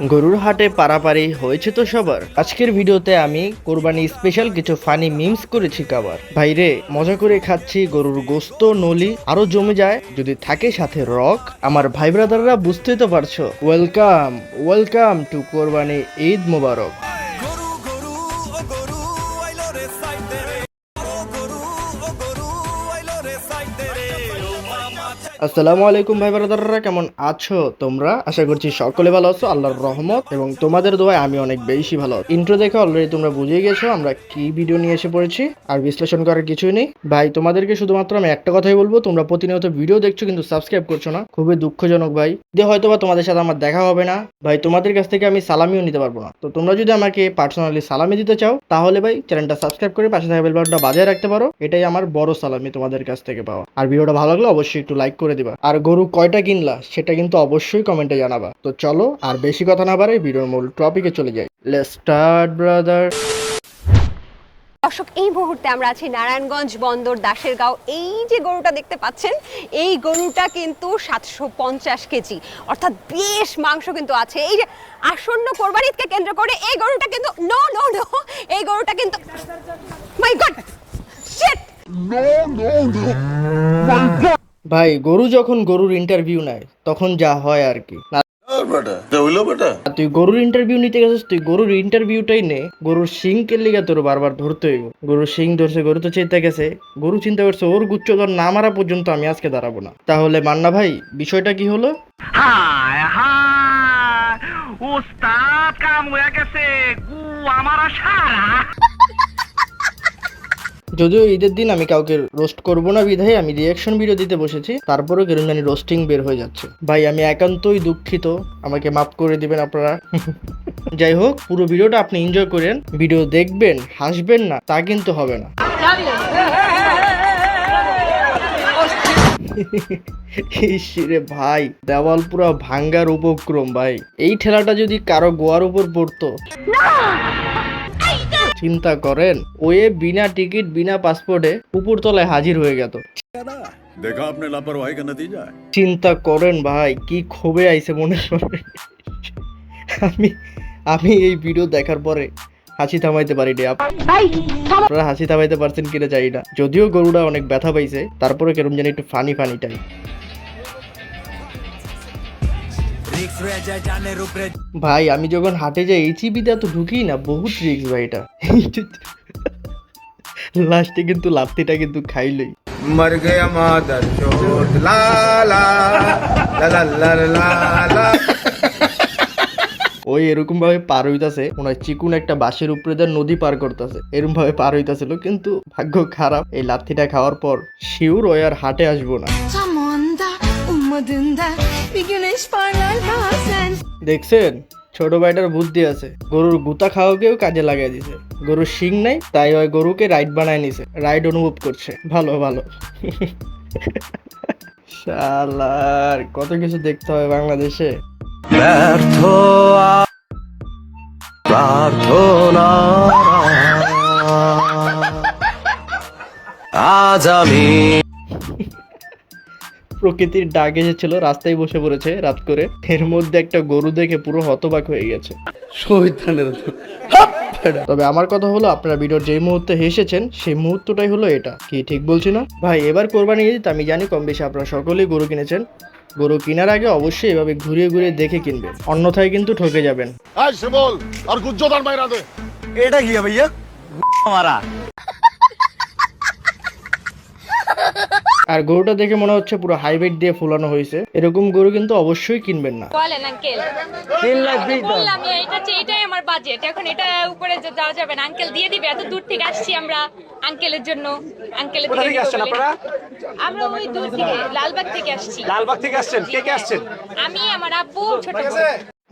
গরুর হাটে পারাপারি হয়েছে তো সবার। আজকের ভিডিওতে আমি কোরবানি স্পেশাল কিছু ফানি মিমস করেছি কাবার ভাইরে, মজা করে খাচ্ছি গরুর গোস্ত, নলি, আরও জমে যায়, যদি থাকে সাথে রক। আমার ভাই ব্রাদাররা বুঝতেই তো পারছ। ওয়েলকাম ওয়েলকাম টু কোরবানি ঈদ মোবারক। আসসালামু আলাইকুম ভাই ব্রাদাররা, কেমন আছো তোমরা? আশা করছি সকলে ভালো আছো, আল্লাহর রহমত, এবং তোমাদের দোয়ায় আমি অনেক বেশি ভালো ইন্ট্রো দেখে অলরেডি তোমরা বুঝেই গেছো আমরা কি ভিডিও নিয়ে এসে পড়েছি, আর বিশ্লেষণ করার কিছুই নেই। ভাই, তোমাদেরকে শুধুমাত্র আমি একটা কথাই বলব, তোমরা প্রতিনিয়ত ভিডিও দেখছ কিন্তু সাবস্ক্রাইব করছ না। খুবই দুঃখজনক ভাই। যে হয়তো বা তোমাদের সাথে আমার দেখা হবে না। ভাই, তোমাদের কাছ থেকে আমি সালামিও নিতে পারব না। তো তোমরা যদি আমাকে পার্সোনালি সালামি দিতে চাও, তাহলে ভাই চ্যানেলটা সাবস্ক্রাইব করে পাশে থাকা বেল বাটনটা বাজায় রাখতে পারো। এটাই আমার বড় সালামি তোমাদের কাছ থেকে পাওয়া। আর ভিডিওটা ভালো লাগলে অবশ্যই একটু লাইক করে দিবা। আর গরু কয়টা কিনলা সেটা কিন্তু অবশ্যই কমেন্টে জানাবা। তো চলো আর বেশি কথা না বাড়াই ভিডিওর মূল টপিকে চলে যাই। লেটস স্টার্ট ব্রাদার দর্শক এই মুহূর্তে আমরা আছি নারায়ণগঞ্জ বন্দর দাসের গাঁও এই যে গরুটা দেখতে পাচ্ছেন এই গরুটা কিন্তু সাতশো পঞ্চাশ কেজি। অর্থাৎ বেশ মাংস কিন্তু আছে। এই যে আসন্ন কেন্দ্র করে এই গরুটা কিন্তু নো নো নো এই গরুটা কিন্তু মাই গড শিট ভাই গরু যখন গরুর ইন্টারভিউ নেয় তখন যা হয় আর কি। তুই গরুর ইন্টারভিউ নিতে গেছিস তুই গরুর ইন্টারভিউটাই নে গরুর শিং কে লিগা তোর বারবার ধরতে হইব। গরুর শিং ধরছে গরু তো চিন্তা গেছে। গরু চিন্তা করছে ওর গুচ্ছধর না মারা পর্যন্ত আমি আজকে দাঁড়াবো না। তাহলে মান্না ভাই বিষয়টা কি হলো? হায় হায় কাম হয়ে গেছে গু আমার সারা যদিও ঈদের দিন আমি কাউকে রোস্ট করব না বিধায় আমি রিয়াকশন ভিডিও দিতে বসেছি, তারপরেও কেন জানি রোস্টিং বের হয়ে যাচ্ছে। ভাই, আমি একান্তই দুঃখিত, আমাকে মাফ করে দিবেন আপনারা। যাই হোক, পুরো ভিডিওটা আপনি এনজয় করেন ভিডিও দেখবেন, হাসবেন না, তা কিন্তু হবে না। ইসরে ভাই, দেওয়াল পুরো ভাঙ্গার উপক্রম ভাই। এই ঠেলাটা যদি কারও গোয়ার উপর পড়তো। চিন্তা করেন ওয়ে বিনা টিকিট বিনা পাসপোর্টে উপরতলায় হাজির হয়ে গেত। দেখা লাপরওয়াহি চিন্তা করেন ভাই কি ক্ষোভে আইছে মনে করে আমি আমি এই ভিডিও দেখার পরে হাসি থামাইতে পারিনি আপনারা হাসি থামাইতে পারছেন কিনা জানি না। যদিও গরুটা অনেক ব্যথা পাইছে তারপরে কেরম জানি একটু ফানি ফানি টাইপ রিক্স হয়ে যায় জানের উপরে ভাই আমি যখন হাটে যাই এই চিবিটা তো ঢুকি না বহুত রিক্স ভাই এটা। লাস্টে কিন্তু লাপ্তিটা কিন্তু খাইলই। মর গয়া মাদার চোট লালা লালা ওই এরকম ভাবে পার হইতাছে ওনার চিকুন একটা বাঁশের উপরে যা নদী পার করতেছে। এরকম ভাবে পার হইতাছিল কিন্তু ভাগ্য খারাপ। এই লাথিটা খাওয়ার পর শিউর ওই আর হাটে আসব না। Bir güneş parlar bazen. দেখছেন? ছোট ভাইটার বুদ্ধি আছে। গরুর গুতা খাওয়াকেও কাজে লাগাই দিছে। গরুর শিং নাই তাই ওই গরুকে রাইড বানায় নিছে। রাইড অনুভব করছে। ভালো ভালো। শালার কত কিছু দেখতে হবে বাংলাদেশে। ব্যর্থ প্রার্থনা। আজ আমি প্রকৃতির ডাক এসেছিল রাস্তায় বসে পড়েছে রাত করে। এর মধ্যে একটা গরু দেখে পুরো হতবাক হয়ে গেছে। তবে আমার কথা হলো আপনারা ভিডিওর যেই মুহূর্তে হেসেছেন সেই মুহূর্তটাই হলো এটা। কি ঠিক বলছি না? ভাই এবার কোরবানি ঈদ আমি জানি কম বেশি আপনারা সকলেই গরু কিনেছেন। গরু কেনার আগে অবশ্যই এভাবে ঘুরিয়ে ঘুরিয়ে দেখে কিনবেন। অন্যথায় কিন্তু ঠকে যাবেন। এটা কি ভাইয়া? মারা। আর গরুটা দেখে মনে হচ্ছে পুরো হাইব্রিড দিয়ে ফুলানো হয়েছে। এরকম গরু কিন্তু অবশ্যই কিনবেন না। বলেন আঙ্কেল। বললাম এটা এটাই আমার বাজেট এখন এটা উপরে যে যাওয়া যাবে না। আঙ্কেল দিয়ে দিবে এত দূর থেকে আসছি আমরা আঙ্কেলের জন্য। আঙ্কেলের কোথা থেকে আসছেন আপনারা? আমরা ওই দূর থেকে লালবাগ থেকে আসছি। লালবাগ থেকে আসছেন। কে কে আসছেন? আমি আমার আব্বু ছোট।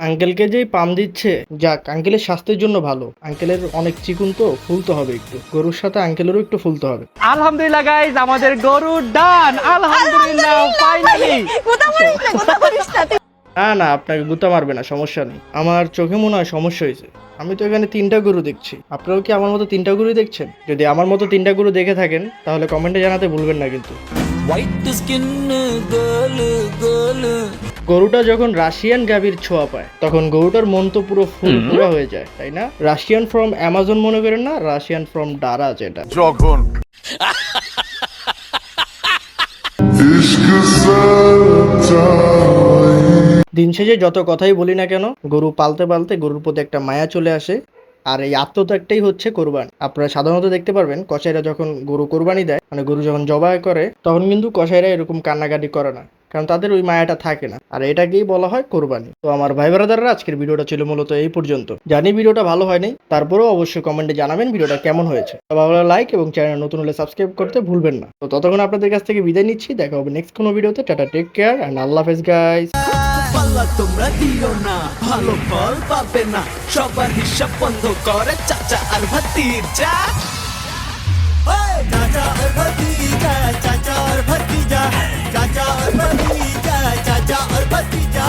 আঙ্কেলকে যেই পাম দিচ্ছে যাক আঙ্কেলের স্বাস্থ্যের জন্য ভালো। আঙ্কেলের অনেক চিকুন তো ফুলতে হবে একটু। গরুর সাথে আঙ্কেলেরও একটু ফুলতে হবে। আলহামদুলিল্লাহ গাইজ আমাদের গরুর ডান আলহামদুলিল্লাহ ফাইনালি না না না না আপনাকে গুতা মারবে না সমস্যা নেই। আমার চোখে মনে হয় সমস্যা হয়েছে। আমি তো এখানে তিনটা গরু দেখছি। আপনারাও কি আমার মতো তিনটা গরু দেখছেন? যদি আমার মতো তিনটা গরু দেখে থাকেন তাহলে কমেন্টে জানাতে ভুলবেন না কিন্তু। হোয়াইট স্কিন গার্ল গার্ল গরুটা যখন রাশিয়ান গাভীর ছোঁয়া পায় তখন গরুটার মন তো পুরো ফুল পুরো হয়ে যায় তাই না? রাশিয়ান ফ্রম অ্যামাজন মনে করেন না রাশিয়ান ফ্রম ডারাজ এটা জঘন। দিন শেষে যত কথাই বলি না কেন গরু পালতে পালতে গরুর প্রতি একটা মায়া চলে আসে আর এই আত্মত্যাগটাই হচ্ছে কোরবান। আপনারা সাধারণত দেখতে পারবেন কসাইরা যখন গরু কোরবানি দেয় মানে গরু যখন জবাই করে তখন কিন্তু কসাইরা এরকম কান্নাকাটি করে না। কারণ তাদের ওই মায়াটা থাকে না। আর এটাকেই বলা হয় কোরবানি। তো আমার ভাই ব্রাদাররা আজকের ভিডিওটা ছিল মূলত এই পর্যন্ত। জানি ভিডিওটা ভালো হয়নি তারপরেও অবশ্যই কমেন্টে জানাবেন ভিডিওটা কেমন হয়েছে। ভালো লাইক এবং চ্যানেল নতুন হলে সাবস্ক্রাইব করতে ভুলবেন না। তো ততক্ষণ আপনাদের কাছ থেকে বিদায় নিচ্ছি দেখা হবে নেক্সট কোনো ভিডিওতে। টাটা টেক কেয়ার অ্যান্ড আল্লাহ হাফেজ গাইস পাল্লা তোমরা দিও না ভালো ফল পাবে না। সবার হিসাব বন্ধ করে চাচা আর ভাতিজা। ওই, চাচা আর ভাতিজা চাচা আর ভাতিজা চাচা আর ভাতিজা চাচা আর ভাতিজা